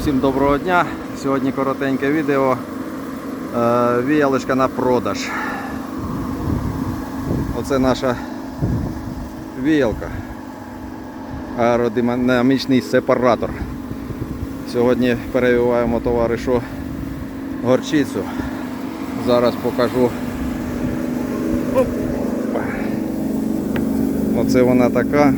Всім доброго дня. Сьогодні коротеньке відео. Е, Віялочка на продаж. Оце наша віялка. Аеродинамічний сепаратор. Сьогодні перевіваємо товаришу горчицю. Зараз покажу. Оце вона така.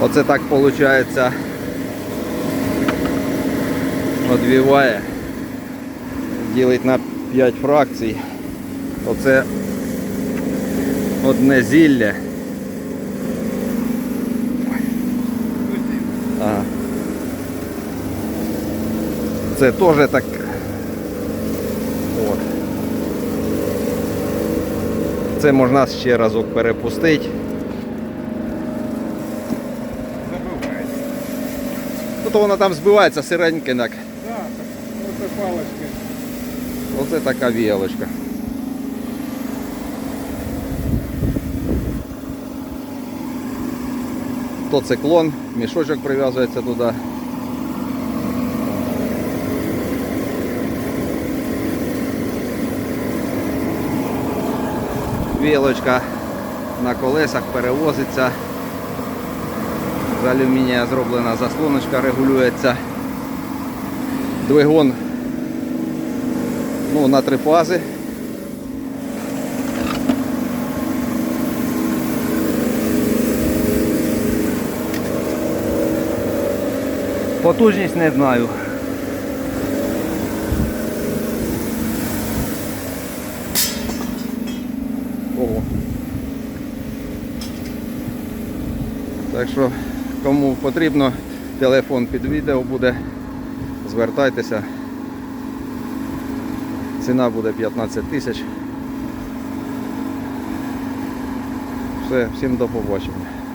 Оце так виходить. Одвіває. Ділить на 5 фракцій. Оце одне зілля. Це теж так. Це можна ще разок перепустити. Забивається. Ну то воно там збивається сиреньке так. Оце палочки. Оце така віялочка. То циклон, мішочок прив'язується туди. Віялочка на колесах перевозиться. Алюмінія зроблена заслоночка, регулюється. Двигун ну, на три фази. Потужність не знаю. Ого. Так що, кому потрібно, телефон під відео буде, звертайтеся. Ціна буде 15 тисяч. Все, всім до побачення.